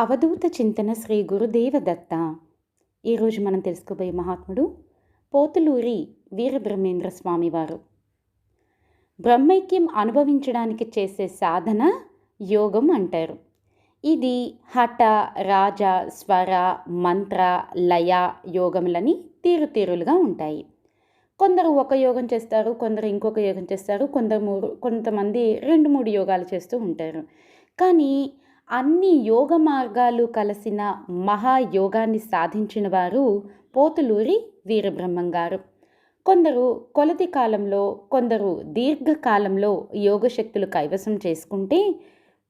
అవధూత చింతన శ్రీ గురుదేవదత్త. ఈరోజు మనం తెలుసుకోబోయే మహాత్ముడు పోతులూరి వీరబ్రహ్మేంద్ర స్వామివారు బ్రహ్మైక్యం అనుభవించడానికి చేసే సాధన యోగం అంటారు. ఇది హఠ రాజ స్వర మంత్ర లయ యోగములని తీరు తీరులుగా ఉంటాయి. కొందరు ఒక యోగం చేస్తారు కొందరు ఇంకొక యోగం చేస్తారు కొందరు మూడు కొంతమంది రెండు మూడు యోగాలు చేస్తూ ఉంటారు. కానీ అన్ని యోగ మార్గాలు కలిసిన మహాయోగాన్ని సాధించిన వారు పోతులూరి వీరబ్రహ్మం గారు. కొందరు కొలతి కాలంలో కొందరు దీర్ఘకాలంలో యోగశక్తులు కైవసం చేసుకుంటే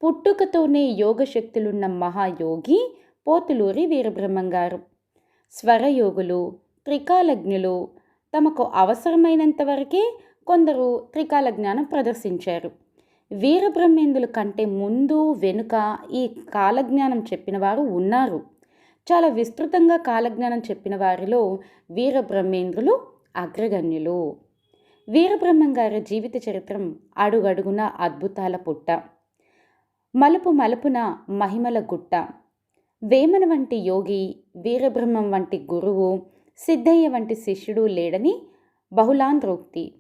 పుట్టుకతోనే యోగశక్తులున్న మహాయోగి పోతులూరి వీరబ్రహ్మం గారు. స్వరయోగులు త్రికాలజ్ఞులు తమకు అవసరమైనంత వరకే కొందరు త్రికాల జ్ఞానం ప్రదర్శించారు. వీరబ్రహ్మేందుల కంటే ముందు వెనుక ఈ కాలజ్ఞానం చెప్పిన వారు ఉన్నారు. చాలా విస్తృతంగా కాలజ్ఞానం చెప్పిన వారిలో వీరబ్రహ్మేంద్రులు అగ్రగణ్యులు. వీరబ్రహ్మం గారి జీవిత చరిత్రం అడుగడుగున అద్భుతాల పుట్ట. మలుపు మలుపున మహిమల గుట్ట. వేమన వంటి యోగి వీరబ్రహ్మం వంటి గురువు సిద్ధయ్య వంటి శిష్యుడు లేడని బహుళాంధ్రోక్తి.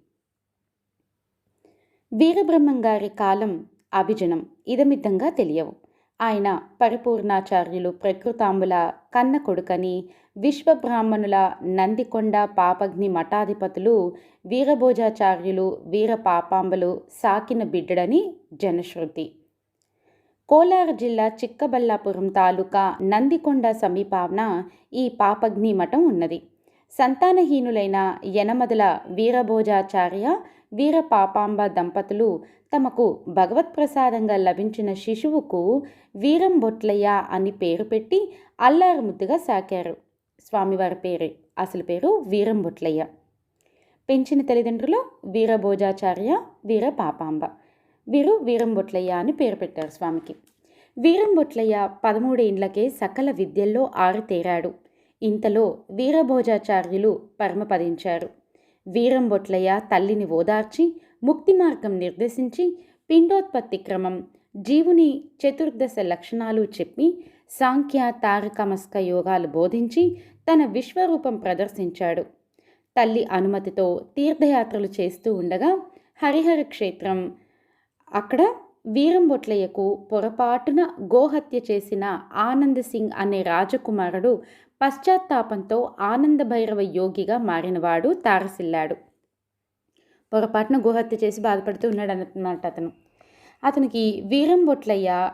వీరబ్రహ్మంగారి కాలం అభిజనం ఇదమిద్దంగా తెలియవు. ఆయన పరిపూర్ణాచార్యులు ప్రకృతాంబుల కన్న కొడుకని విశ్వబ్రాహ్మణుల నందికొండ పాపగ్ని మఠాధిపతులు వీరభోజాచార్యులు వీర పాపాంబులు సాకిన బిడ్డడని జనశ్రుతి. కోలార్ జిల్లా చిక్కబల్లాపురం తాలూకా నందికొండ సమీపాన ఈ పాపగ్ని మఠం ఉన్నది. సంతానహీనులైన యనమదల వీరభోజాచార్య వీరపాపాంబ దంపతులు తమకు భగవత్ప్రసాదంగా లభించిన శిశువుకు వీరం బొట్లయ్య అని పేరు పెట్టి అల్లారు ముద్దుగా సాకారు. స్వామివారి పేరు అసలు పేరు వీరం బొట్లయ్య. పెంచిన తల్లిదండ్రులు వీరభోజాచార్య వీర పాపాంబ. వీరు వీరంబొట్లయ్య అని పేరు పెట్టారు స్వామికి. వీరంబొట్లయ్య పదమూడేండ్లకే సకల విద్యల్లో ఆరితేరాడు ఇంతలో వీరభోజాచార్యులు పరమపదించారు వీరంబొట్లయ్య తల్లిని ఓదార్చి ముక్తి మార్గం నిర్దేశించి పిండోత్పత్తి క్రమం జీవుని చతుర్దశ లక్షణాలు చెప్పి సాంఖ్య తారకమస్క యోగాలు బోధించి తన విశ్వరూపం ప్రదర్శించాడు. తల్లి అనుమతితో తీర్థయాత్రలు చేస్తూ ఉండగా హరిహర క్షేత్రం అక్కడ వీరంబొట్లయ్యకు పొరపాటున గోహత్య చేసిన ఆనంద్ సింగ్ అనే రాజకుమారుడు పశ్చాత్తాపంతో ఆనంద భైరవ యోగిగా మారినవాడు తారసిల్లాడు. పొరపాటున గోహత్య చేసి బాధపడుతూ ఉన్నాడు అన్నమాట అతను. అతనికి వీరంబొట్లయ్య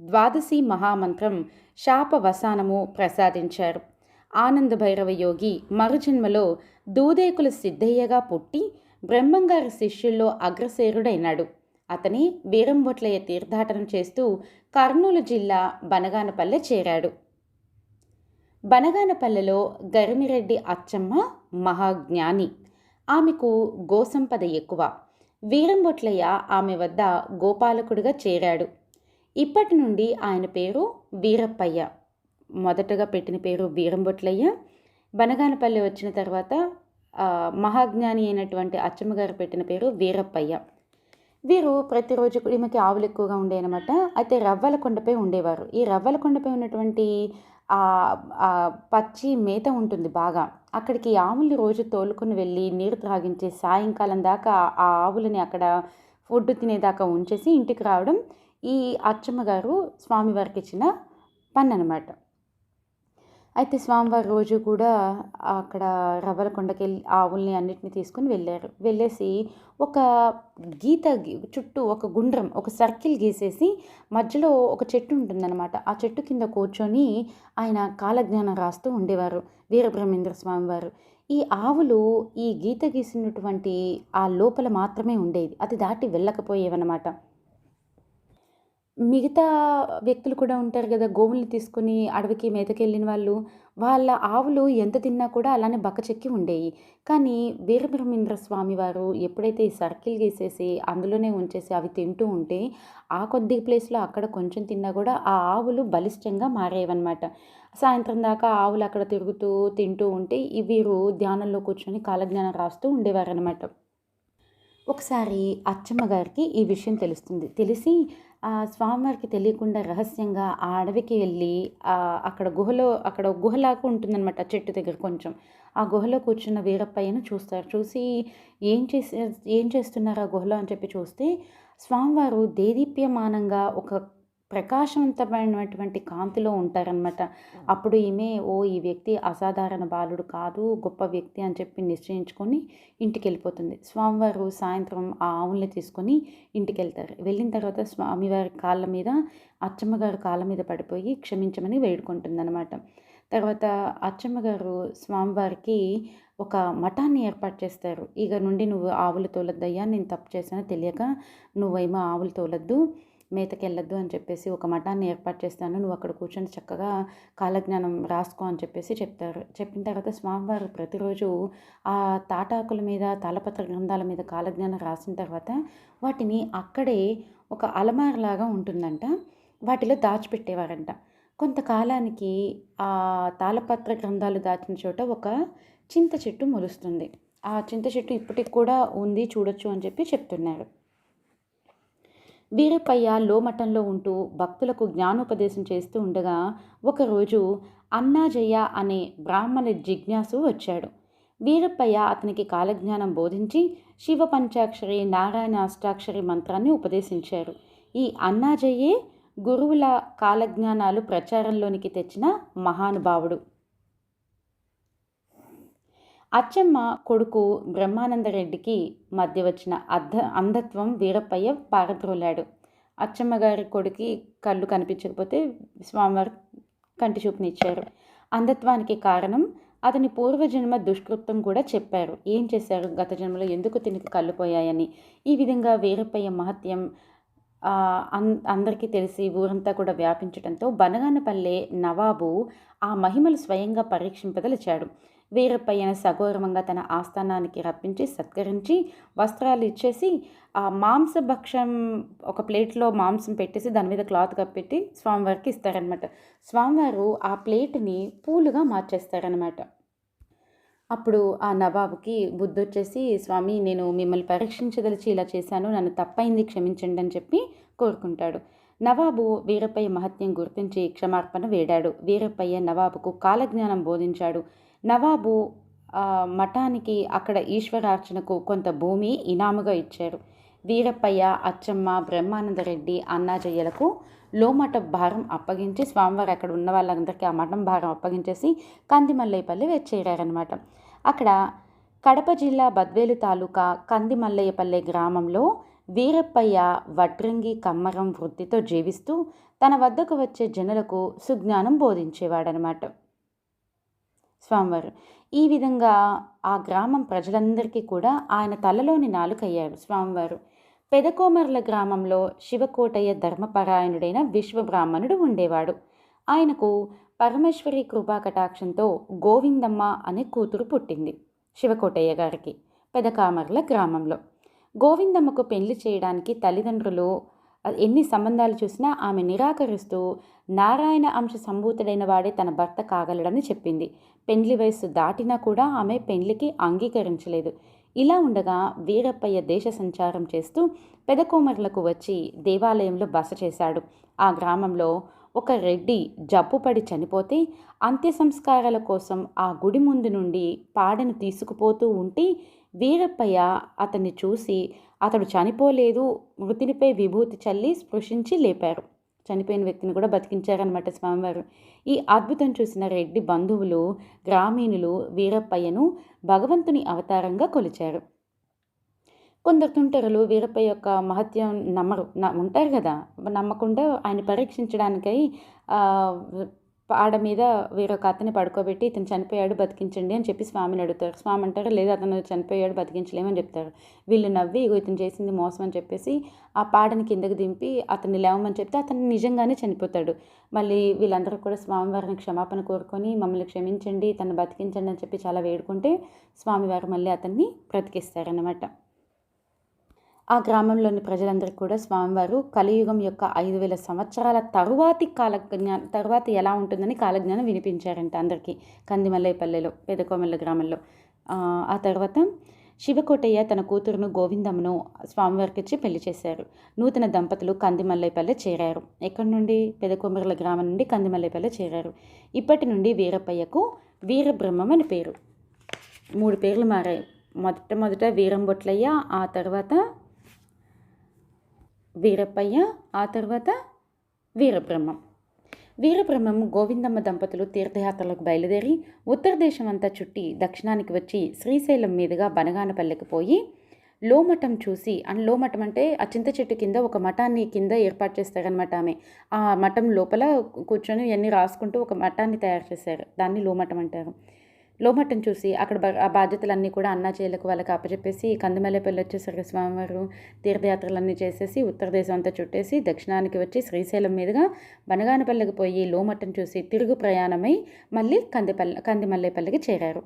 ద్వాదశి మహామంత్రం శాపవసానము ప్రసాదించారు. ఆనంద భైరవ యోగి మరుజన్మలో దూదేకుల సిద్ధయ్యగా పుట్టి బ్రహ్మంగారి శిష్యుల్లో అగ్రసేరుడైనాడు. అతని వీరంబొట్లయ్య తీర్థాటనం చేస్తూ కర్నూలు జిల్లా బనగానపల్లె చేరాడు. బనగానపల్లెలో గరిమిరెడ్డి అచ్చమ్మ మహాజ్ఞాని. ఆమెకు గోసంపద ఎక్కువ. వీరంబొట్లయ్య ఆమె వద్ద గోపాలకుడిగా చేరాడు. ఇప్పటి నుండి ఆయన పేరు వీరప్పయ్య. మొదటగా పెట్టిన పేరు వీరంబొట్లయ్య. బనగానపల్లె వచ్చిన తర్వాత మహాజ్ఞాని అయినటువంటి అచ్చమ్మ గారు పెట్టిన పేరు వీరప్పయ్య. వీరు ప్రతిరోజు ఈమెకి ఆవులు ఎక్కువగా ఉండే అనమాట అయితే రవ్వల కొండపై ఉండేవారు. ఈ రవ్వల కొండపై ఉన్నటువంటి పచ్చి మేత ఉంటుంది బాగా. అక్కడికి ఆవుల్ని రోజు తోలుకొని వెళ్ళి నీరు త్రాగించి సాయంకాలం దాకా ఆ ఆవులని అక్కడ ఫుడ్ తినేదాకా ఉంచేసి ఇంటికి రావడం ఈ అచ్చమ్మ గారు స్వామివారికి ఇచ్చిన పని అనమాట అయితే స్వామివారి రోజు కూడా అక్కడ రవ్వలకొండకి వెళ్ళి ఆవుల్ని అన్నిటిని తీసుకుని వెళ్ళారు. వెళ్ళేసి ఒక గీత చుట్టూ ఒక గుండ్రం ఒక సర్కిల్ గీసేసి మధ్యలో ఒక చెట్టు ఉంటుందన్నమాట. ఆ చెట్టు కింద కూర్చొని ఆయన కాలజ్ఞానం రాస్తూ ఉండేవారు వీరబ్రహ్మేంద్ర స్వామివారు. ఈ ఆవులు ఈ గీత గీసినటువంటి ఆ లోపల మాత్రమే ఉండేది అది దాటి వెళ్ళకపోయేవన్నమాట. మిగతా వ్యక్తులు కూడా ఉంటారు కదా గోవుల్ని తీసుకొని అడవికి మేతకెళ్ళిన వాళ్ళు వాళ్ళ ఆవులు ఎంత తిన్నా కూడా అలానే బక్కచెక్కి ఉండేవి కానీ వీరబ్రహ్మేంద్ర స్వామి వారు ఎప్పుడైతే ఈ సర్కిల్ గీసేసి అందులోనే ఉంచేసి అవి తింటూ ఉంటే ఆ కొద్ది ప్లేస్లో అక్కడ కొంచెం తిన్నా కూడా ఆ ఆవులు బలిష్టంగా మారేవన్నమాట. సాయంత్రం దాకా ఆవులు అక్కడ తిరుగుతూ తింటూ ఉంటే వీరు ధ్యానంలో కూర్చొని కాలజ్ఞానం రాస్తూ ఉండేవారనమాట ఒకసారి అచ్చమ్మ గారికి ఈ విషయం తెలుస్తుంది. తెలిసి స్వామివారికి తెలియకుండా రహస్యంగా ఆ అడవికి వెళ్ళి అక్కడ గుహలో అక్కడ గుహలాగా ఉంటుందన్నమాట చెట్టు దగ్గర కొంచెం. ఆ గుహలో కూర్చున్న వీరప్పయ్యను చూస్తారు. చూసి ఏం చేసే ఏం చేస్తున్నారు ఆ గుహలో అని చెప్పి చూస్తే స్వామివారు దేదీప్యమానంగా ఒక ప్రకాశవంతమైనటువంటి కాంతిలో ఉంటారనమాట అప్పుడు ఈమె ఓ ఈ వ్యక్తి అసాధారణ బాలుడు కాదు గొప్ప వ్యక్తి అని చెప్పి నిశ్చయించుకొని ఇంటికి వెళ్ళిపోతుంది స్వామివారు సాయంత్రం ఆ ఆవుల్ని తీసుకొని ఇంటికి వెళ్తారు వెళ్ళిన తర్వాత స్వామివారి కాళ్ళ మీద అచ్చమ్మగారు కాళ్ళ మీద పడిపోయి క్షమించమని వేడుకుంటుంది అనమాట తర్వాత అచ్చమ్మగారు స్వామివారికి ఒక మఠాన్ని ఏర్పాటు చేస్తారు. ఇక నుండి నువ్వు ఆవులు తోలద్దయ్యా నేను తప్పు చేశానో తెలియక నువ్వేమో ఆవులు తోలద్దు మేతకెళ్ళొద్దు అని చెప్పేసి ఒక మఠాన్ని ఏర్పాటు చేస్తాను. నువ్వు అక్కడ కూర్చొని చక్కగా కాలజ్ఞానం రాసుకో అని చెప్పేసి చెప్తారు. చెప్పిన తర్వాత స్వామివారు ప్రతిరోజు ఆ తాటాకుల మీద తాళపత్ర గ్రంథాల మీద కాలజ్ఞానం రాసిన తర్వాత వాటిని అక్కడే ఒక అలమారలాగా ఉంటుందంట. వాటిలో దాచిపెట్టేవారంట. కొంతకాలానికి ఆ తాళపత్ర గ్రంథాలు దాచిన చోట ఒక చింత చెట్టు మొలుస్తుంది. ఆ చింత చెట్టు ఇప్పటికి కూడా ఉంది చూడొచ్చు అని చెప్పి చెప్తున్నారు. వీరప్పయ్య లోమఠంలో ఉంటూ భక్తులకు జ్ఞానోపదేశం చేస్తూ ఉండగా ఒకరోజు అన్నాజయ్య అనే బ్రాహ్మణ జిజ్ఞాసు వచ్చాడు. వీరప్పయ్య అతనికి కాలజ్ఞానం బోధించి శివ పంచాక్షరి నారాయణ అష్టాక్షరి మంత్రాన్ని ఉపదేశించారు. ఈ అన్నాజయ్యే గురువుల కాలజ్ఞానాలు ప్రచారంలోనికి తెచ్చిన మహానుభావుడు. అచ్చమ్మ కొడుకు బ్రహ్మానందరెడ్డికి మధ్య వచ్చిన అర్ధ అంధత్వం వీరప్పయ్య పారద్రోలాడు. అచ్చమ్మ గారి కొడుకి కళ్ళు కనిపించకపోతే స్వామివారు కంటి చూపునిచ్చారు అంధత్వానికి కారణం అతని పూర్వజన్మ దుష్కృత్యం కూడా చెప్పారు. ఏం చేశారు? గత జన్మలో ఎందుకు తినికి కళ్ళు పోయాయని. ఈ విధంగా వీరప్పయ్య మహత్యం అందరికీ తెలిసి ఊరంతా కూడా వ్యాపించడంతో బనగానపల్లె నవాబు ఆ మహిమలు స్వయంగా పరీక్షింపదలిచాడు. వీరప్పయ్యను సగౌరవంగా తన ఆస్థానానికి రప్పించి సత్కరించి వస్త్రాలు ఇచ్చేసి ఆ మాంసభక్షం ఒక ప్లేట్లో మాంసం పెట్టేసి దాని మీద క్లాత్ కప్పెట్టి స్వామివారికి ఇస్తారనమాట స్వామివారు ఆ ప్లేట్ని పూలుగా మార్చేస్తారనమాట అప్పుడు ఆ నవాబుకి బుద్ధి వచ్చేసి స్వామి నేను మిమ్మల్ని పరీక్షించదలిచి ఇలా చేశాను నన్ను తప్పైంది క్షమించండి అని చెప్పి కోరుకుంటాడు. నవాబు వీరప్పయ్య మహత్యం గుర్తించి క్షమార్పణ వేడాడు. వీరప్పయ్య నవాబుకు కాలజ్ఞానం బోధించాడు. నవాబు మఠానికి అక్కడ ఈశ్వరార్చనకు కొంత భూమి ఇనాముగా ఇచ్చారు. వీరప్పయ్య అచ్చమ్మ బ్రహ్మానందరెడ్డి అన్నాజయ్యలకు లోమఠ భారం అప్పగించి స్వామివారు అక్కడ ఉన్న వాళ్ళందరికీ ఆ మఠం భారం అప్పగించేసి కందిమల్లయ్యపల్లి వచ్చేరారనమాట అక్కడ కడప జిల్లా బద్వేలు తాలూకా కందిమల్లయ్యపల్లె గ్రామంలో వీరప్పయ్య వడ్రంగి కమ్మరం వృత్తితో జీవిస్తూ తన వద్దకు వచ్చే జనులకు సుజ్ఞానం బోధించేవాడనమాట స్వామివారు. ఈ విధంగా ఆ గ్రామం ప్రజలందరికీ కూడా ఆయన తలలోని నాలుకయ్యాడు స్వామివారు. పెదకోమర్ల గ్రామంలో శివకోటయ్య ధర్మపరాయణుడైన విశ్వబ్రాహ్మణుడు ఉండేవాడు. ఆయనకు పరమేశ్వరి కృపా కటాక్షంతో గోవిందమ్మ అనే కూతురు పుట్టింది శివకోటయ్య గారికి పెదకామర్ల గ్రామంలో. గోవిందమ్మకు పెళ్ళి చేయడానికి తల్లిదండ్రులు ఎన్ని సంబంధాలు చూసినా ఆమె నిరాకరిస్తూ నారాయణ అంశ సంభూతుడైన వాడే తన భర్త కాగలడని చెప్పింది. పెండ్లి వయస్సు దాటినా కూడా ఆమె పెండ్లికి అంగీకరించలేదు. ఇలా ఉండగా వీరప్పయ్య దేశ సంచారం చేస్తూ పెదకోమర్లకు వచ్చి దేవాలయంలో బస చేశాడు. ఆ గ్రామంలో ఒక రెడ్డి జబ్బుపడి చనిపోతే అంత్య సంస్కారాల కోసం ఆ గుడి ముందు నుండి పాడను తీసుకుపోతూ ఉంటే వీరప్పయ్య అతన్ని చూసి అతడు చనిపోలేదు. మృతినిపై విభూతి చల్లి స్పృశించి లేపారు. చనిపోయిన వ్యక్తిని కూడా బతికించారనమాట స్వామివారు. ఈ అద్భుతం చూసిన రెడ్డి బంధువులు గ్రామీణులు వీరప్పయ్యను భగవంతుని అవతారంగా కొలిచారు. కొందరు తుంటరులు వీరప్పయ్య యొక్క మహత్యం నమ్మరు ఉంటారు కదా. నమ్మకుండా ఆయన పరీక్షించడానికై ఆడ మీద వేరొక అతని పడుకోబెట్టి ఇతను చనిపోయాడు బతికించండి అని చెప్పి స్వామిని అడుగుతారు. స్వామి అంటారు లేదు అతను చనిపోయాడు బతికించలేమని చెప్తారు. వీళ్ళు నవ్వి ఇగో ఇతను చేసింది మోసం అని చెప్పేసి ఆ పాడని కిందకు దింపి అతన్ని లేవమని చెప్తే అతను నిజంగానే చనిపోతాడు. మళ్ళీ వీళ్ళందరూ కూడా స్వామివారిని క్షమాపణ కోరుకొని మమ్మల్ని క్షమించండి తను బతికించండి అని చెప్పి చాలా వేడుకుంటే స్వామివారు మళ్ళీ అతన్ని బ్రతికిస్తారనమాట ఆ గ్రామంలోని ప్రజలందరికీ కూడా స్వామివారు కలియుగం యొక్క ఐదు వేల సంవత్సరాల తరువాతి కాలజ్ఞా తరువాత ఎలా ఉంటుందని కాలజ్ఞానం వినిపించారంట అందరికీ. కందిమల్లైపల్లెలో పెదకోమల్ల గ్రామంలో. ఆ తర్వాత శివకోటయ్య తన కూతురును గోవిందమ్మను స్వామివారికి ఇచ్చి పెళ్ళి చేశారు. నూతన దంపతులు కందిమల్లైపల్లె చేరారు. ఎక్కడి నుండి? పెదకొమ్మర్ల గ్రామం నుండి కందిమల్లైపల్లె చేరారు. ఇప్పటి నుండి వీరప్పయ్యకు వీరబ్రహ్మం అని పేరు. మూడు పేర్లు మారాయి. మొట్టమొదట వీరంబొట్లయ్య ఆ తర్వాత వీరప్పయ్య ఆ తర్వాత వీరబ్రహ్మం. వీరబ్రహ్మం గోవిందమ్మ దంపతులు తీర్థయాత్రలకు బయలుదేరి ఉత్తర దేశం అంతా చుట్టి దక్షిణానికి వచ్చి శ్రీశైలం మీదుగా బనగానపల్లెకి పోయి లోమఠం చూసి అండ్ లోమఠం అంటే ఆ చింత చెట్టు కింద ఒక మఠాన్ని కింద ఏర్పాటు చేస్తారనమాట ఆమె. ఆ మఠం లోపల కూర్చొని ఇవన్నీ రాసుకుంటూ ఒక మఠాన్ని తయారు చేశారు. దాన్ని లోమఠం అంటారు. లోమట్టం చూసి అక్కడ ఆ బాధ్యతలన్నీ కూడా అన్నాచేయులకు వాళ్ళకి అప్పచెప్పేసి కందిమల్లెపల్లి వచ్చేసరికి స్వామివారు తీర్థయాత్రలన్నీ చేసేసి ఉత్తర దేశం అంతా చుట్టేసి దక్షిణానికి వచ్చి శ్రీశైలం మీదుగా బనగానపల్లికి పోయి లోమట్టం చూసి తిరుగు ప్రయాణమై మళ్ళీ కందిపల్లె కందిమల్లేపల్లికి చేరారు.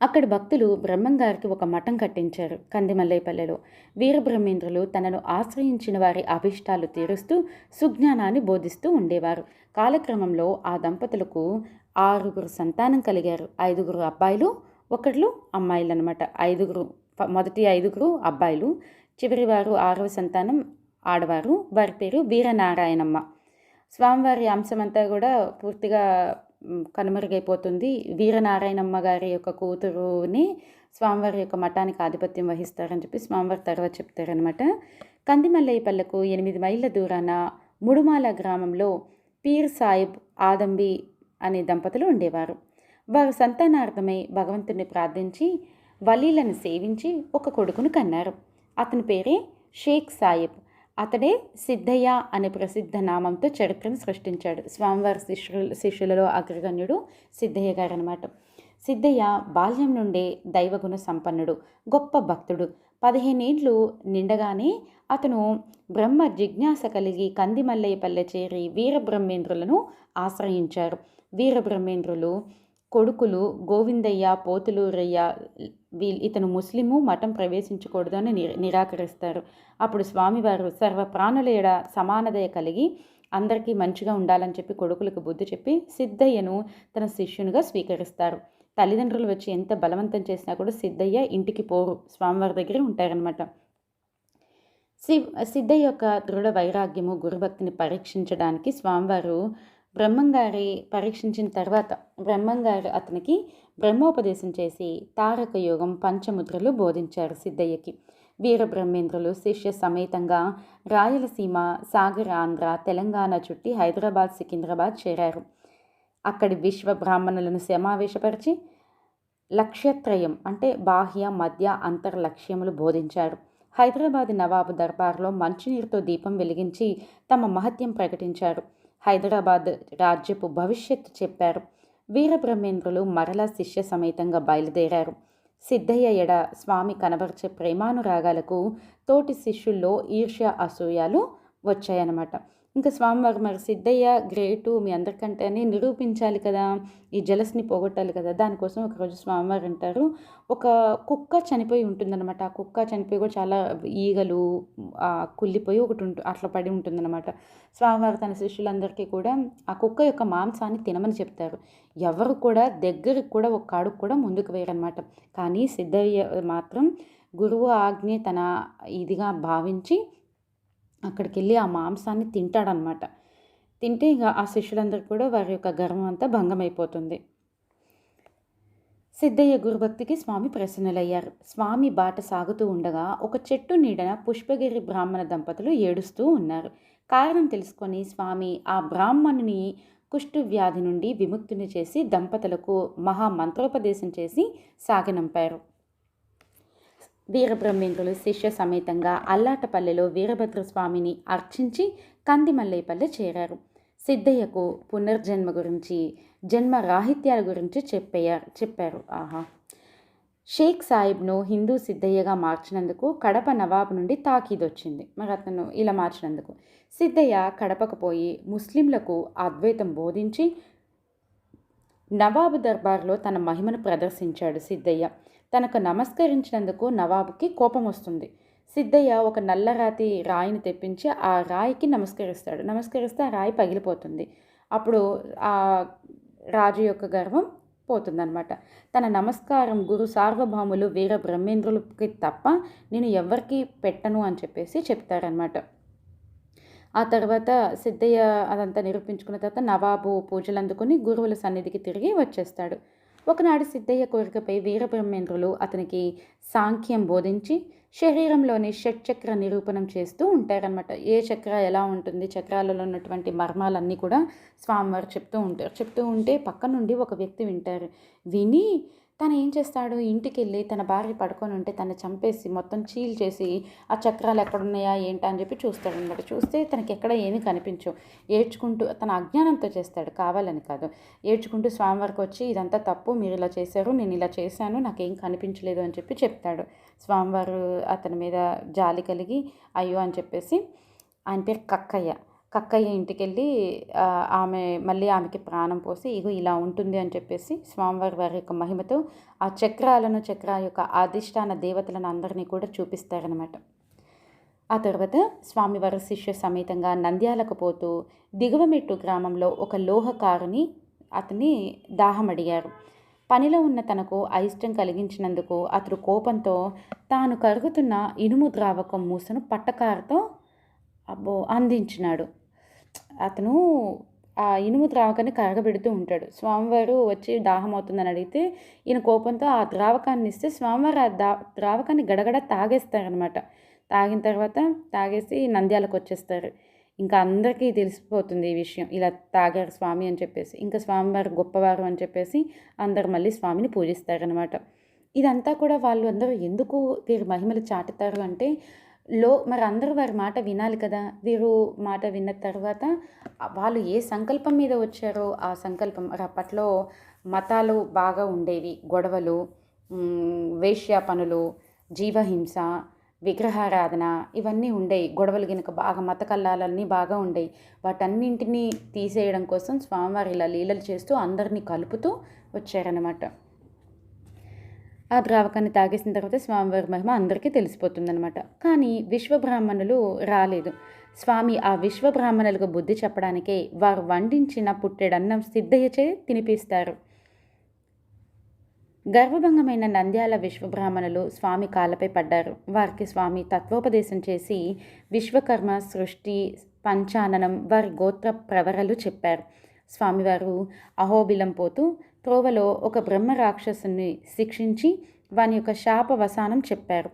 అక్కడి భక్తులు బ్రహ్మంగారికి ఒక మఠం కట్టించారు కందిమల్లైపల్లెలో వీరబ్రహ్మేంద్రులు తనను ఆశ్రయించిన వారి అభిష్టాలు తీరుస్తూ సుజ్ఞానాన్ని బోధిస్తూ ఉండేవారు. కాలక్రమంలో ఆ దంపతులకు ఆరుగురు సంతానం కలిగారు. ఐదుగురు అబ్బాయిలు ఒకళ్ళు అమ్మాయిలు అనమాట ఐదుగురు మొదటి ఐదుగురు అబ్బాయిలు. చివరి వారు ఆరవ సంతానం ఆడవారు. వారి పేరు వీరనారాయణమ్మ. స్వామివారి అంశమంతా కూడా పూర్తిగా కనుమరుగైపోతుంది. వీరనారాయణమ్మ గారి యొక్క కూతురుని స్వామివారి యొక్క మఠానికి ఆధిపత్యం వహిస్తారని చెప్పి స్వామివారి తర్వాత చెప్తారనమాట కందిమల్లయ్యపల్లకు ఎనిమిది మైళ్ళ దూరాన ముడుమాల గ్రామంలో పీర్ సాహిబ్ ఆదంబి అనే దంపతులు ఉండేవారు. వారు సంతానార్థమై భగవంతుని ప్రార్థించి వలీలను సేవించి ఒక కొడుకును కన్నారు. అతని పేరే షేక్ సాయిబ్. అతడే సిద్ధయ్య అనే ప్రసిద్ధ నామంతో చరిత్రను సృష్టించాడు. స్వామివారి శిష్యులు శిష్యులలో అగ్రగణ్యుడు సిద్ధయ్య గారు అనమాట సిద్ధయ్య బాల్యం నుండే దైవగుణ సంపన్నుడు గొప్ప భక్తుడు. పదిహేనేండ్లు నిండగానే అతను బ్రహ్మ జిజ్ఞాస కలిగి కందిమల్లయ్యపల్లె చేరి వీరబ్రహ్మేంద్రులను ఆశ్రయించారు. వీరబ్రహ్మేంద్రులు కొడుకులు గోవిందయ్య పోతులూరయ్య వీళ్ళు ఇతను ముస్లిము మఠం ప్రవేశించకూడదు అని నిరాకరిస్తారు. అప్పుడు స్వామివారు సర్వ ప్రాణులయడ సమానదయ కలిగి అందరికీ మంచిగా ఉండాలని చెప్పి కొడుకులకు బుద్ధి చెప్పి సిద్ధయ్యను తన శిష్యునిగా స్వీకరిస్తారు. తల్లిదండ్రులు వచ్చి ఎంత బలవంతం చేసినా కూడా సిద్ధయ్య ఇంటికి పోరు. స్వామివారి దగ్గరే ఉంటారనమాట సి సిద్ధయ్య యొక్క దృఢ వైరాగ్యము గురుభక్తిని పరీక్షించడానికి స్వామివారు బ్రహ్మంగారి పరీక్షించిన తర్వాత బ్రహ్మంగారు అతనికి బ్రహ్మోపదేశం చేసి తారక యోగం పంచముద్రలు బోధించారు సిద్ధయ్యకి. వీరబ్రహ్మేంద్రులు శిష్య సమేతంగా రాయలసీమ సాగర్ ఆంధ్ర తెలంగాణ చుట్టి హైదరాబాద్ సికింద్రాబాద్ చేరారు. అక్కడి విశ్వ బ్రాహ్మణులను సమావేశపరిచి లక్ష్యత్రయం అంటే బాహ్య మధ్య అంతర్ లక్ష్యములు బోధించారు. హైదరాబాద్ నవాబు దర్బార్లో మంచినీరుతో దీపం వెలిగించి తమ మహత్యం ప్రకటించారు. హైదరాబాద్ రాజ్యపు భవిష్యత్తు చెప్పారు. వీరబ్రహ్మేంద్రులు మరలా శిష్య సమేతంగా బయలుదేరారు. సిద్ధయ్య ఎడ స్వామి కనబరిచే ప్రేమానురాగాలకు తోటి శిష్యుల్లో ఈర్ష్య అసూయాలు వచ్చాయన్నమాట. ఇంకా స్వామివారు మరి సిద్ధయ్య గ్రేటు మీ అందరికంటేనే నిరూపించాలి కదా ఈ జలస్ని పోగొట్టాలి కదా దానికోసం ఒకరోజు స్వామివారు అంటారు. ఒక కుక్క చనిపోయి ఉంటుందన్నమాట. ఆ కుక్క చనిపోయి కూడా చాలా ఈగలు కుళ్ళిపోయి ఒకటి ఉంటు అట్లా పడి ఉంటుందన్నమాట. స్వామివారు తన శిష్యులందరికీ కూడా ఆ కుక్క యొక్క మాంసాన్ని తినమని చెప్తారు. ఎవరు కూడా దగ్గరికి కూడా ఒక కాడుకు కూడా ముందుకు వేయరనమాట కానీ సిద్ధయ్య మాత్రం గురువు ఆజ్ఞ తన ఇదిగా భావించి అక్కడికి వెళ్ళి ఆ మాంసాన్ని తింటాడనమాట. తింటే ఇక ఆ శిష్యులందరూ కూడా వారి యొక్క గర్వం అంతా భంగమైపోతుంది. సిద్ధయ్య గురుభక్తికి స్వామి ప్రసన్నులయ్యారు. స్వామి బాట సాగుతూ ఉండగా ఒక చెట్టు నీడన పుష్పగిరి బ్రాహ్మణ దంపతులు ఏడుస్తూ ఉన్నారు. కారణం తెలుసుకొని స్వామి ఆ బ్రాహ్మణుని కుష్టు వ్యాధి నుండి విముక్తిని చేసి దంపతులకు మహా మంత్రోపదేశం చేసి సాగనంపారు. వీరబ్రహ్మేంద్రులు శిష్య సమేతంగా అల్లాటపల్లెలో వీరభద్రస్వామిని అర్చించి కందిమల్లైపల్లె చేరారు. సిద్ధయ్యకు పునర్జన్మ గురించి జన్మ రాహిత్యాల గురించి చెప్పారు చెప్పారు. ఆహా! షేక్ సాహిబ్ను హిందూ సిద్ధయ్యగా మార్చినందుకు కడప నవాబు నుండి తాకీదు వచ్చింది మరి అతను ఇలా మార్చినందుకు సిద్ధయ్య కడపకు పోయి ముస్లింలకు అద్వైతం బోధించి నవాబు దర్బార్లో తన మహిమను ప్రదర్శించాడు సిద్ధయ్య. తనకు నమస్కరించినందుకు నవాబుకి కోపం వస్తుంది. సిద్ధయ్య ఒక నల్లరాతి రాయిని తెప్పించి ఆ రాయికి నమస్కరిస్తాడు. నమస్కరిస్తే ఆ రాయి పగిలిపోతుంది. అప్పుడు ఆ రాజు యొక్క గర్వం పోతుందనమాట తన నమస్కారం గురు సార్వభౌములు వీర బ్రహ్మేంద్రులకి తప్ప నేను ఎవరికి పెట్టను అని చెప్పేసి చెప్తారనమాట ఆ తర్వాత సిద్ధయ్య అదంతా నిరూపించుకున్న తర్వాత నవాబు పూజలు అందుకుని గురువుల సన్నిధికి తిరిగి వచ్చేస్తాడు. ఒకనాడు సిద్ధయ్య కోరికపై వీరబ్రహ్మేంద్రులు అతనికి సాంఖ్యం బోధించి శరీరంలోని షట్చక్ర నిరూపణం చేస్తూ ఉంటారనమాట ఏ చక్ర ఎలా ఉంటుంది చక్రాలలో ఉన్నటువంటి మర్మాలన్నీ కూడా స్వామివారు చెప్తూ ఉంటారు. చెప్తూ ఉంటే పక్క నుండి ఒక వ్యక్తి వింటారు. విని తను ఏం చేస్తాడు? ఇంటికి వెళ్ళి తన భార్య పడుకొని ఉంటే తను చంపేసి మొత్తం చీల్ చేసి ఆ చక్రాలు ఎక్కడున్నాయా ఏంటా అని చెప్పి చూస్తాడు అనమాట చూస్తే తనకి ఎక్కడ ఏమీ కనిపించవు ఏడ్చుకుంటూ తన అజ్ఞానంతో చేస్తాడు. కావాలని కాదు. ఏడ్చుకుంటూ స్వామివారికి వచ్చి ఇదంతా తప్పు. మీరు ఇలా చేశారు. నేను ఇలా చేశాను. నాకేం కనిపించలేదు అని చెప్పి చెప్తాడు. స్వామివారు అతని మీద జాలి కలిగి అయ్యో అని చెప్పేసి ఆయన పేరు కక్కయ్య. కక్కయ్య ఇంటికి వెళ్ళి ఆమె మళ్ళీ ఆమెకి ప్రాణం పోసి ఇగో ఇలా ఉంటుంది అని చెప్పేసి స్వామివారి వారి యొక్క మహిమతో ఆ చక్రాలను చక్ర యొక్క అధిష్టాన దేవతలను అందరినీ కూడా చూపిస్తారనమాట ఆ తర్వాత స్వామివారి శిష్య సమేతంగా నంద్యాలకు పోతూ దిగువమెట్టు గ్రామంలో ఒక లోహకారుని అతని దాహం అడిగారు. పనిలో ఉన్న తనకు అయిష్టం కలిగించినందుకు అతడు కోపంతో తాను కరుగుతున్న ఇనుము ద్రావకం మూసను పట్టకారుతో అబ్బో అందించినాడు. అతను ఆ ఇనుము ద్రావకాన్ని కరగబెడుతూ ఉంటాడు. స్వామివారు వచ్చి దాహం అవుతుందని అడిగితే ఈయన కోపంతో ఆ ద్రావకాన్ని ఇస్తే స్వామివారు ఆ దా ద్రావకాన్ని గడగడ తాగేస్తారనమాట తాగిన తర్వాత తాగేసి నంద్యాలకు వచ్చేస్తారు. ఇంకా అందరికీ తెలిసిపోతుంది ఈ విషయం. ఇలా తాగారు స్వామి అని చెప్పేసి. ఇంకా స్వామివారు గొప్పవారు అని చెప్పేసి అందరు మళ్ళీ స్వామిని పూజిస్తారనమాట ఇదంతా కూడా వాళ్ళు అందరూ ఎందుకు వీరు మహిమలు చాటుతారు అంటే లో మరి అందరూ వారి మాట వినాలి కదా? వీరు మాట విన్న తర్వాత వాళ్ళు ఏ సంకల్పం మీద వచ్చారో ఆ సంకల్పం మరి అప్పట్లో మతాలు బాగా ఉండేవి. గొడవలు వేశ్యా పనులు జీవహింస విగ్రహారాధన ఇవన్నీ ఉండేవి గొడవలు గినక బాగా మత కల్లాలన్నీ బాగా ఉండేవి వాటన్నింటినీ తీసేయడం కోసం స్వామివారి ఇలా లీలలు చేస్తూ అందరినీ కలుపుతూ వచ్చారనమాట ఆ ద్రావకాన్ని తాగేసిన తర్వాత స్వామివారి మహిమ అందరికీ తెలిసిపోతుందనమాట కానీ విశ్వబ్రాహ్మణులు రాలేదు. స్వామి ఆ విశ్వబ్రాహ్మణులకు బుద్ధి చెప్పడానికే వారు వండించిన పుట్టెడన్నం సిద్ధయ్యచే తినిపిస్తారు. గర్వభంగమైన నంద్యాల విశ్వబ్రాహ్మణులు స్వామి కాళ్ళపై పడ్డారు. వారికి స్వామి తత్వోపదేశం చేసి విశ్వకర్మ సృష్టి పంచాననం వారి గోత్ర ప్రవరలు చెప్పారు. స్వామివారు అహోబిలం పోతూ త్రోవలో ఒక బ్రహ్మ రాక్షసుని శిక్షించి వాని యొక్క శాపవసానం చెప్పారు.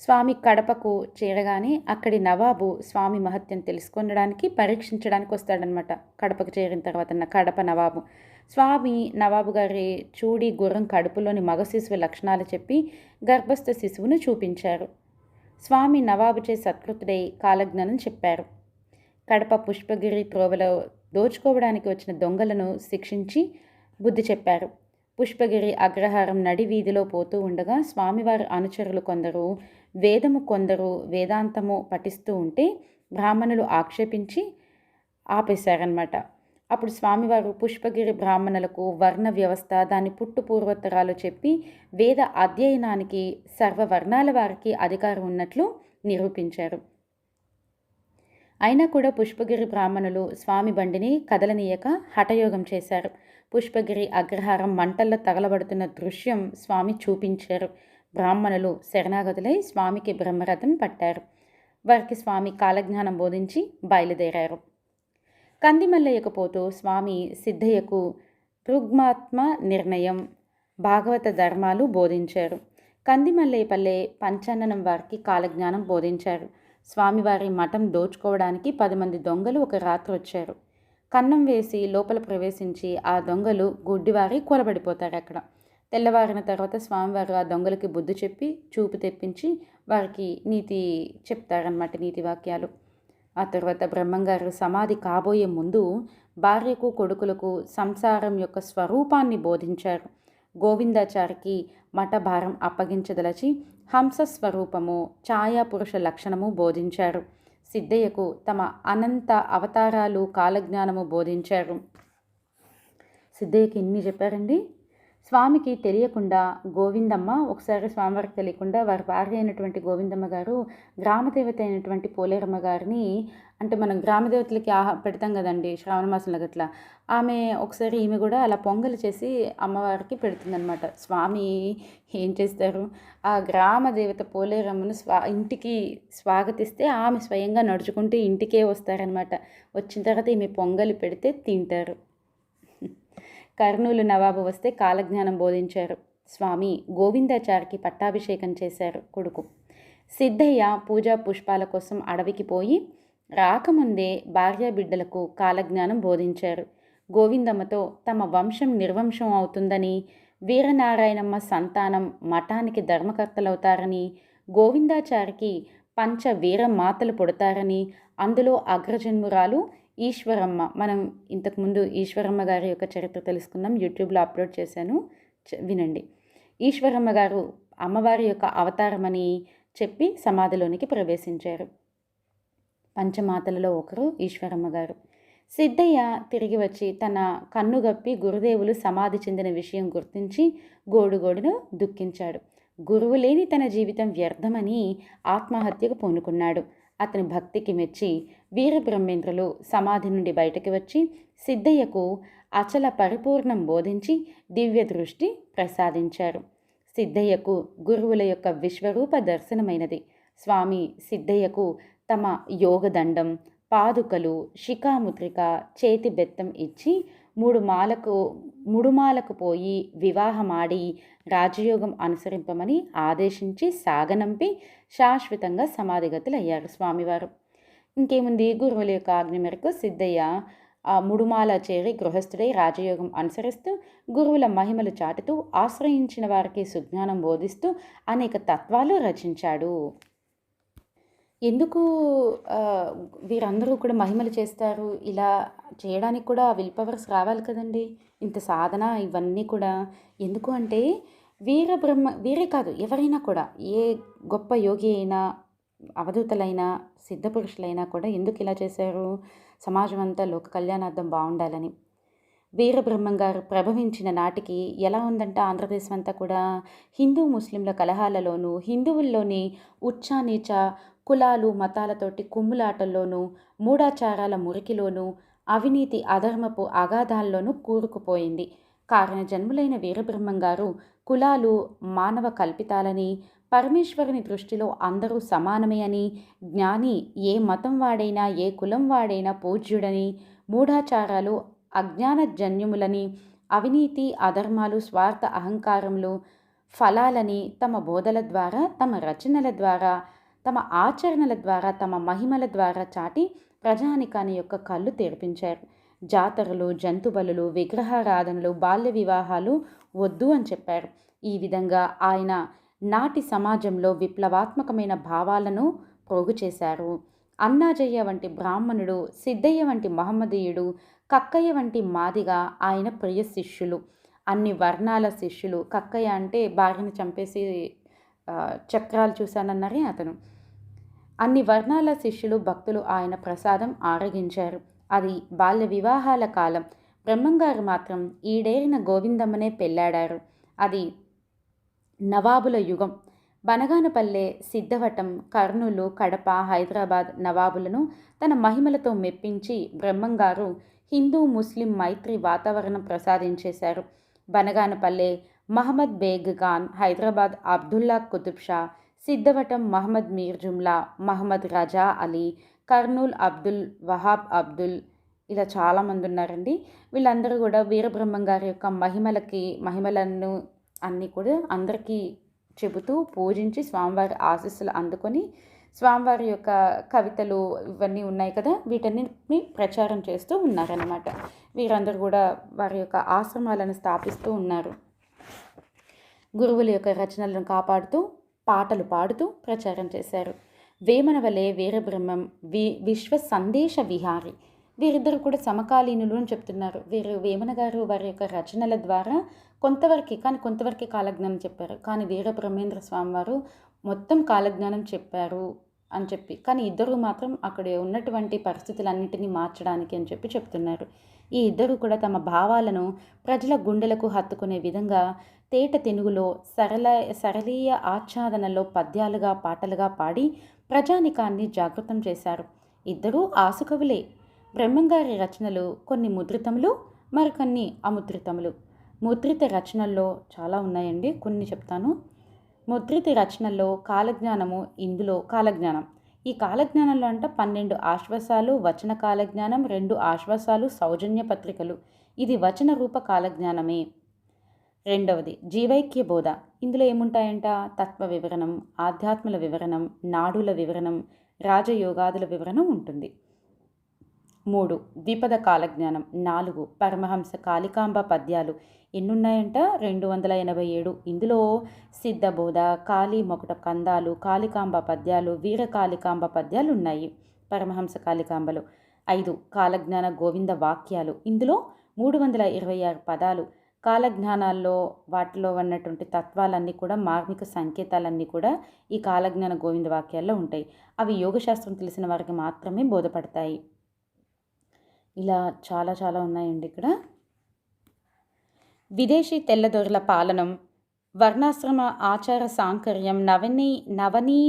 స్వామి కడపకు చేరగానే అక్కడి నవాబు స్వామి మహత్యం తెలుసుకొనడానికి పరీక్షించడానికి వస్తాడనమాట కడపకు చేరిన తర్వాత కడప నవాబు. స్వామి నవాబు గారి చూడి గుర్రం కడుపులోని మగ శిశువు లక్షణాలు చెప్పి గర్భస్థ శిశువును చూపించారు. స్వామి నవాబుచే సత్కృతుడై కాలజ్ఞానం చెప్పారు. కడప పుష్పగిరి త్రోవలో దోచుకోవడానికి వచ్చిన దొంగలను శిక్షించి బుద్ధి చెప్పారు. పుష్పగిరి అగ్రహారం నడి వీధిలో పోతూ ఉండగా స్వామివారి అనుచరులు కొందరు వేదము కొందరు వేదాంతము పఠిస్తూ ఉంటే బ్రాహ్మణులు ఆక్షేపించి ఆపేశారనమాట అప్పుడు స్వామివారు పుష్పగిరి బ్రాహ్మణులకు వర్ణ వ్యవస్థ దాని పుట్టుపూర్వోత్తరాలు చెప్పి వేద అధ్యయనానికి సర్వవర్ణాల వారికి అధికారం ఉన్నట్లు నిరూపించారు. అయినా కూడా పుష్పగిరి బ్రాహ్మణులు స్వామి బండిని కదలనీయక హఠయోగం చేశారు. పుష్పగిరి అగ్రహారం మంటల్లో తగలబడుతున్న దృశ్యం స్వామి చూపించారు. బ్రాహ్మణులు శరణాగతులై స్వామికి బ్రహ్మరథం పట్టారు. వారికి స్వామి కాలజ్ఞానం బోధించి బయలుదేరారు. కందిమల్లయ్యకు పోతూ స్వామి సిద్ధయ్యకు రుగ్మాత్మ నిర్ణయం భాగవత ధర్మాలు బోధించారు. కందిమల్లయ్యపల్లె పంచాన్ననం వారికి కాలజ్ఞానం బోధించారు. స్వామివారి మఠం దోచుకోవడానికి పది మంది దొంగలు ఒక రాత్రి వచ్చారు. కన్నం వేసి లోపల ప్రవేశించి ఆ దొంగలు గుడ్డివారి కూలబడిపోతారు అక్కడ. తెల్లవారిన తర్వాత స్వామివారు ఆ దొంగలకి బుద్ధి చెప్పి చూపు తెప్పించి వారికి నీతి చెప్తారనమాట నీతి వాక్యాలు. ఆ తర్వాత బ్రహ్మంగారు సమాధి కాబోయే ముందు భార్యకు కొడుకులకు సంసారం యొక్క స్వరూపాన్ని బోధించారు. గోవిందాచారికి మఠభారం అప్పగించదలచి హంస స్వరూపము ఛాయాపురుష లక్షణము బోధించారు. సిద్ధయ్యకు తమ అనంత అవతారాలు కాలజ్ఞానము బోధించారు. సిద్ధయ్యకి ఎన్ని చెప్పారండి? స్వామికి తెలియకుండా గోవిందమ్మ ఒకసారి స్వామివారికి తెలియకుండా వారి భార్య అయినటువంటి గోవిందమ్మ గారు గ్రామదేవత అయినటువంటి పోలేరమ్మ గారిని అంటే మనం గ్రామదేవతలకి ఆహా పెడతాం కదండి శ్రావణ మాసంలో గట్లా ఆమె ఒకసారి ఈమె కూడా అలా పొంగలు చేసి అమ్మవారికి పెడుతుందనమాట స్వామి ఏం చేస్తారు? ఆ గ్రామ దేవత పోలేరమ్మను స్వా ఇంటికి స్వాగతిస్తే ఆమె స్వయంగా నడుచుకుంటూ ఇంటికే వస్తారనమాట వచ్చిన తర్వాత ఈమె పొంగలి పెడితే తింటారు. కర్నూలు నవాబు వస్తే కాలజ్ఞానం బోధించారు. స్వామి గోవిందాచారికి పట్టాభిషేకం చేశారు కొడుకు. సిద్ధయ్య పూజా పుష్పాల కోసం అడవికి పోయి రాకముందే భార్య బిడ్డలకు కాలజ్ఞానం బోధించారు. గోవిందమ్మతో తమ వంశం నిర్వంశం అవుతుందని వీరనారాయణమ్మ సంతానం మఠానికి ధర్మకర్తలవుతారని గోవిందాచారికి పంచ వీర మాతలు పుడతారని అందులో అగ్రజన్మురాలు ఈశ్వరమ్మ. మనం ఇంతకుముందు ఈశ్వరమ్మ గారి యొక్క చరిత్ర తెలుసుకుందాం. యూట్యూబ్లో అప్లోడ్ చేశాను. వినండి. ఈశ్వరమ్మ గారు అమ్మవారి యొక్క అవతారమని చెప్పి సమాధిలోనికి ప్రవేశించారు. పంచమాతలలో ఒకరు ఈశ్వరమ్మ గారు. సిద్ధయ్య తిరిగి వచ్చి తన కన్నుగప్పి గురుదేవులు సమాధి చెందిన విషయం గుర్తించి గోడుగోడును దుఃఖించాడు. గురువు లేని తన జీవితం వ్యర్థమని ఆత్మహత్యకు పూనుకున్నాడు. అతని భక్తికి మెచ్చి వీరబ్రహ్మేంద్రులు సమాధి నుండి బయటకు వచ్చి సిద్ధయ్యకు అచల పరిపూర్ణం బోధించి దివ్య దృష్టి ప్రసాదించారు. సిద్ధయ్యకు గురువుల యొక్క విశ్వరూప దర్శనమైనది. స్వామి సిద్ధయ్యకు తమ యోగదండం పాదుకలు శిఖాముద్రిక చేతి బెత్తం ఇచ్చి మూడు మాలకు ముడుమాలకు పోయి వివాహమాడి రాజయోగం అనుసరింపమని ఆదేశించి సాగనంపి శాశ్వతంగా సమాధిగతులయ్యారు స్వామివారు. ఇంకేముంది? గురువుల యొక్క ఆజ్ఞ మేరకు సిద్ధయ్య ఆ ముడుమాల చేరి గృహస్థుడై రాజయోగం అనుసరిస్తూ గురువుల మహిమలు చాటుతూ ఆశ్రయించిన వారికి సుజ్ఞానం బోధిస్తూ అనేక తత్వాలు రచించాడు. ఎందుకు వీరందరూ కూడా మహిమలు చేస్తారు? ఇలా చేయడానికి కూడా విల్ పవర్స్ రావాలి కదండి. ఇంత సాధన ఇవన్నీ కూడా. ఎందుకు అంటే వీర బ్రహ్మ వీరే కాదు ఎవరైనా కూడా ఏ గొప్ప యోగి అయినా అవధూతలైనా సిద్ధపురుషులైనా కూడా ఎందుకు ఇలా చేశారు? సమాజం అంతా లోక కళ్యాణార్థం బాగుండాలని. వీరబ్రహ్మం గారు ప్రభవించిన నాటికి ఎలా ఉందంటే ఆంధ్రదేశం అంతా కూడా? హిందూ ముస్లింల కలహాలలోనూ హిందువుల్లోని ఉచ్చా నీచ కులాలు మతాలతోటి కుమ్ములాటల్లోనూ మూఢాచారాల మురికిలోనూ అవినీతి అధర్మపు అగాధాల్లోనూ కూరుకుపోయింది. కారణ జన్ములైన వీరబ్రహ్మం గారు కులాలు మానవ కల్పితాలని పరమేశ్వరుని దృష్టిలో అందరూ సమానమే అని జ్ఞాని ఏ మతం వాడైనా ఏ కులం వాడైనా పూజ్యుడని మూఢాచారాలు అజ్ఞానజన్యములని అవినీతి అధర్మాలు స్వార్థ అహంకారములు ఫలాలని తమ బోధల ద్వారా తమ రచనల ద్వారా తమ ఆచరణల ద్వారా తమ మహిమల ద్వారా చాటి ప్రజానికాని యొక్క కళ్ళు తెరిపించారు. జాతరలు జంతుబలులు విగ్రహారాధనలు బాల్య వివాహాలు వద్దు అని చెప్పారు. ఈ విధంగా ఆయన నాటి సమాజంలో విప్లవాత్మకమైన భావాలను ప్రోగు చేశారు. అన్నాజయ్య వంటి బ్రాహ్మణుడు సిద్ధయ్య వంటి మహమ్మదీయుడు కక్కయ్య వంటి మాదిగా ఆయన ప్రియ శిష్యులు. అన్ని వర్ణాల శిష్యులు. కక్కయ్య అంటే భార్యను చంపేసి చక్రాలు చూశానన్నారే అతను. అన్ని వర్ణాల శిష్యులు భక్తులు ఆయన ప్రసాదం ఆరగించారు. అది బాల్య వివాహాల కాలం. బ్రహ్మంగారు మాత్రం ఈడేరిన గోవిందమ్మనే పెళ్ళాడారు అది నవాబుల యుగం. బనగానపల్లె సిద్ధవటం కర్నూలు కడప హైదరాబాద్ నవాబులను తన మహిమలతో మెప్పించి బ్రహ్మంగారు హిందూ ముస్లిం మైత్రి వాతావరణం ప్రసాదించేశారు. బనగానపల్లె మహమ్మద్ బేగ్ ఖాన్ హైదరాబాద్ అబ్దుల్లా కుతుబ్ షా సిద్ధవటం మహమ్మద్ మీర్ జుమ్లా మహమ్మద్ రజా అలీ కర్నూల్ అబ్దుల్ వహాబ్ అబ్దుల్ ఇలా చాలామంది ఉన్నారండి. వీళ్ళందరూ కూడా వీరబ్రహ్మం గారి యొక్క మహిమలకి మహిమలను అన్నీ కూడా అందరికీ చెబుతూ పూజించి స్వామివారి ఆశీస్సులు అందుకొని స్వామివారి యొక్క కవితలు ఇవన్నీ ఉన్నాయి కదా వీటన్నిటిని ప్రచారం చేస్తూ ఉన్నారనమాట వీరందరూ కూడా వారి యొక్క ఆశ్రమాలను స్థాపిస్తూ ఉన్నారు. గురువుల యొక్క రచనలను కాపాడుతూ పాటలు పాడుతూ ప్రచారం చేశారు. వేమన వలె వీరబ్రహ్మం వి విశ్వ సందేశ విహారి. వీరిద్దరు కూడా సమకాలీనులు అని చెప్తున్నారు. వీరు వేమన గారు వారి యొక్క రచనల ద్వారా కొంతవరకు కానీ కొంతవరకు కాలజ్ఞానం చెప్పారు. కానీ వీర బ్రహ్మేంద్ర స్వామి వారు మొత్తం కాలజ్ఞానం చెప్పారు అని చెప్పి కానీ ఇద్దరు మాత్రం అక్కడ ఉన్నటువంటి పరిస్థితులన్నింటినీ మార్చడానికి అని చెప్పి చెప్తున్నారు. ఈ ఇద్దరు కూడా తమ భావాలను ప్రజల గుండెలకు హత్తుకునే విధంగా తేట తెనుగులో సరళ సరళీయ ఆచ్ఛాదనలో పద్యాలుగా పాటలుగా పాడి ప్రజానికాన్ని జాగృతం చేశారు. ఇద్దరూ ఆసుకవులే. బ్రహ్మంగారి రచనలు కొన్ని ముద్రితములు మరికొన్ని అముద్రితములు. ముద్రిత రచనల్లో చాలా ఉన్నాయండి కొన్ని చెప్తాను. ముద్రిత రచనల్లో కాలజ్ఞానము ఇందులో కాలజ్ఞానం. ఈ కాలజ్ఞానంలో అంట పన్నెండు ఆశ్వాసాలు వచన కాలజ్ఞానం రెండు ఆశ్వాసాలు సౌజన్య పత్రికలు. ఇది వచన రూప కాలజ్ఞానమే. రెండవది జీవైక్య బోధ. ఇందులో ఏముంటాయంట? తత్వ వివరణం ఆధ్యాత్మల వివరణం నాడుల వివరణం రాజయోగాదుల వివరణం ఉంటుంది. మూడు ద్విపద కాలజ్ఞానం. నాలుగు పరమహంస కాళికాంబ పద్యాలు. ఎన్నున్నాయంట? రెండు వందల ఎనభై ఏడు. ఇందులో సిద్ధబోధ కాళీ మొకట కందాలు కాళికాంబ పద్యాలు వీర కాళికాంబ పద్యాలు ఉన్నాయి పరమహంస కాళికాంబలు. ఐదు కాలజ్ఞాన గోవింద వాక్యాలు. ఇందులో మూడు వందల ఇరవై ఆరు పదాలు. కాలజ్ఞానాల్లో వాటిలో ఉన్నటువంటి తత్వాలన్నీ కూడా మార్మిక సంకేతాలన్నీ కూడా ఈ కాలజ్ఞాన గోవింద వాక్యాల్లో ఉంటాయి. అవి యోగశాస్త్రం తెలిసిన వారికి మాత్రమే బోధపడతాయి. ఇలా చాలా చాలా ఉన్నాయండి ఇక్కడ. విదేశీ తెల్లదొరల పాలనం వర్ణాశ్రమ ఆచార సాంకర్యం నవనీ నవనీ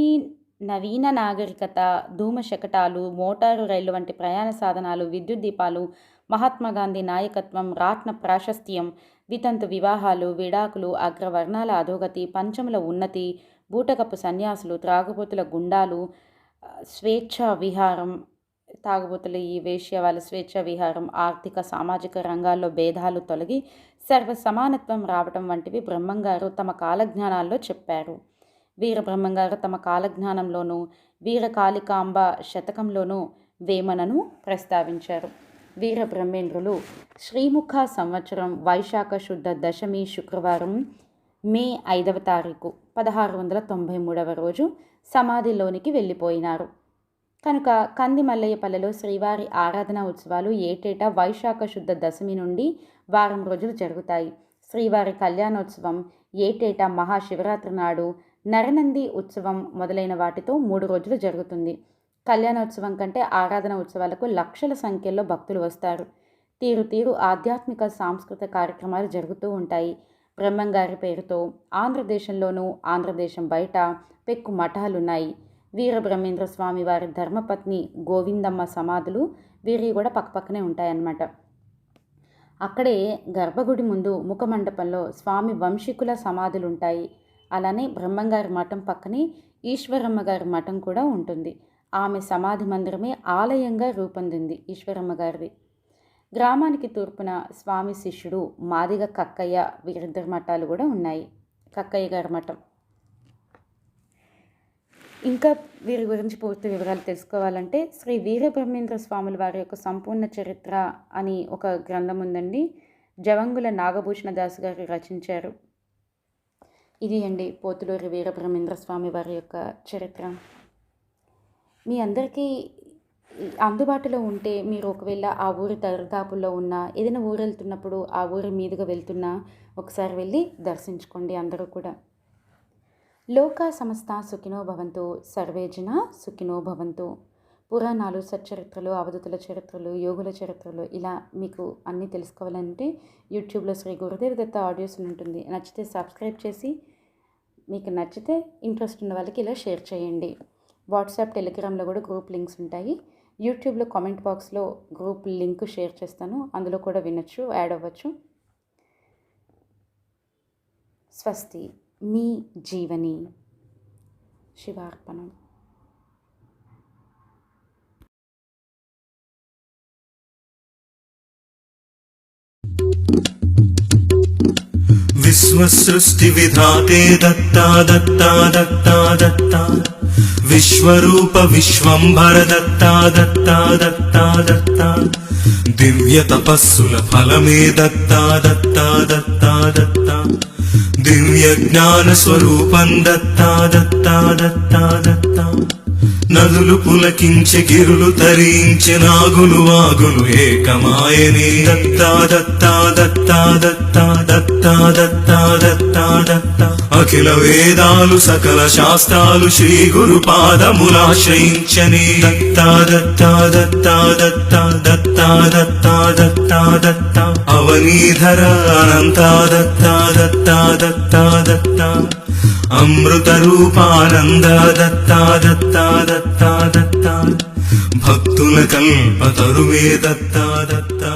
నవీన నాగరికత ధూమ శకటాలు మోటారు రైళ్ళు వంటి ప్రయాణ సాధనాలు విద్యుత్ దీపాలు మహాత్మా గాంధీ నాయకత్వం రాట్న ప్రాశస్త్యం వితంతు వివాహాలు విడాకులు అగ్రవర్ణాల అధోగతి పంచముల ఉన్నతి బూటకపు సన్యాసులు త్రాగుబోతుల గుండాలు స్వేచ్ఛ విహారం తాగుబోతుల ఈ వేశ్య వాళ్ళ స్వేచ్ఛ విహారం ఆర్థిక సామాజిక రంగాల్లో భేదాలు తొలగి సర్వ సమానత్వం రావటం వంటివి బ్రహ్మంగారు తమ కాలజ్ఞానాల్లో చెప్పారు. వీర బ్రహ్మంగారు తమ కాలజ్ఞానంలోనూ వీర కాళికాంబ శతకంలోనూ వేమనను ప్రస్తావించారు. వీర బ్రహ్మేంద్రులు శ్రీముఖ సంవత్సరం వైశాఖ శుద్ధ దశమి శుక్రవారం మే ఐదవ తారీఖు పదహారు వందల తొంభై మూడవ రోజు సమాధిలోనికి వెళ్ళిపోయినారు. కనుక కంది మల్లయ్యపల్లెలో శ్రీవారి ఆరాధన ఉత్సవాలు ఏటేటా వైశాఖ శుద్ధ దశమి నుండి వారం రోజులు జరుగుతాయి. శ్రీవారి కళ్యాణోత్సవం ఏటేటా మహాశివరాత్రి నాడు నరనంది ఉత్సవం మొదలైన వాటితో మూడు రోజులు జరుగుతుంది. కళ్యాణోత్సవం కంటే ఆరాధన ఉత్సవాలకు లక్షల సంఖ్యలో భక్తులు వస్తారు. తీరు తీరు ఆధ్యాత్మిక సాంస్కృతిక కార్యక్రమాలు జరుగుతూ ఉంటాయి. బ్రహ్మంగారి పేరుతో ఆంధ్రదేశంలోనూ ఆంధ్రదేశం బయట పెక్కు మఠాలున్నాయి. వీర బ్రహ్మేంద్ర స్వామి వారి ధర్మపత్ని గోవిందమ్మ సమాధులు వీరి కూడా పక్కపక్కనే ఉంటాయన్నమాట. అక్కడే గర్భగుడి ముందు ముఖమండపంలో స్వామి వంశీకుల సమాధులు ఉంటాయి అలానే బ్రహ్మంగారి మఠం పక్కనే ఈశ్వరమ్మ గారి మఠం కూడా ఉంటుంది. ఆమె సమాధి మందిరమే ఆలయంగా రూపొందింది ఈశ్వరమ్మ గారిది గ్రామానికి తూర్పున స్వామి శిష్యుడు మాదిగ కక్కయ్య వీరిద్దరి మఠాలు కూడా ఉన్నాయి. కక్కయ్య గారి మఠం. ఇంకా వీరి గురించి పూర్తి వివరాలు తెలుసుకోవాలంటే శ్రీ వీరబ్రహ్మేంద్ర స్వాముల వారి యొక్క సంపూర్ణ చరిత్ర అని ఒక గ్రంథం ఉందండి. జవంగుల నాగభూషణ దాస్ గారు రచించారు. ఇది అండి పోతులూరి వీరబ్రహ్మేంద్ర స్వామి వారి యొక్క చరిత్ర. మీ అందరికీ అందుబాటులో ఉంటే మీరు ఒకవేళ ఆ ఊరి దరిదాపుల్లో ఉన్న ఏదైనా ఊరు వెళ్తున్నప్పుడు ఆ ఊరి మీదుగా వెళ్తున్నా ఒకసారి వెళ్ళి దర్శించుకోండి అందరూ కూడా. లోక సమస్త సుఖినో భవంతు సర్వేజన సుఖినో భవంతు. పురాణాలు సచ్చరిత్రలు అవధుతుల చరిత్రలు యోగుల చరిత్రలు ఇలా మీకు అన్నీ తెలుసుకోవాలంటే యూట్యూబ్లో శ్రీ గురుదేవ్ దత్త ఆడియోస్ ఉంటుంది. నచ్చితే సబ్స్క్రైబ్ చేసి మీకు నచ్చితే ఇంట్రెస్ట్ ఉన్న వాళ్ళకి ఇలా షేర్ చేయండి. వాట్సాప్ టెలిగ్రామ్లో కూడా గ్రూప్ లింక్స్ ఉంటాయి యూట్యూబ్లో కామెంట్ బాక్స్లో గ్రూప్ లింక్ షేర్ చేస్తాను అందులో కూడా వినొచ్చు యాడ్ అవ్వచ్చు స్వస్తి మీ జీవని శివార్పణం विश्वसृष्टिविधाते दत्ता दत्ता दत्ता दत्ता విశ్వరూప విశ్వంభర దత్తా దత్తా దత్తా దత్తా. దివ్య తపస్సుల ఫలమే దత్తా దత్తా దత్తా దత్తా. దివ్య జ్ఞాన స్వరూపం దత్తా దత్తా దత్తా దత్తా. నదులు పులకించె గిరులు తరించె నాగులు వాగులు ఏకమాయని దత్తా దత్తా దత్తా దత్తా దత్తా దత్తా దత్తా దత్తా అఖిల వేదాలు సకల శాస్త్రాలు శ్రీ గురు పాదములాశ్రయించని దత్తా దత్తా దత్తా దత్తా దత్తా దత్తా దత్తా దత్తా అవనీధర అనంతా దత్తా దత్తా దత్తా దత్తా అమృత రూపానంద దత్తా దత్తా దత్తా దత్తా భక్తుల కల్పతరువే దత్తా దత్తా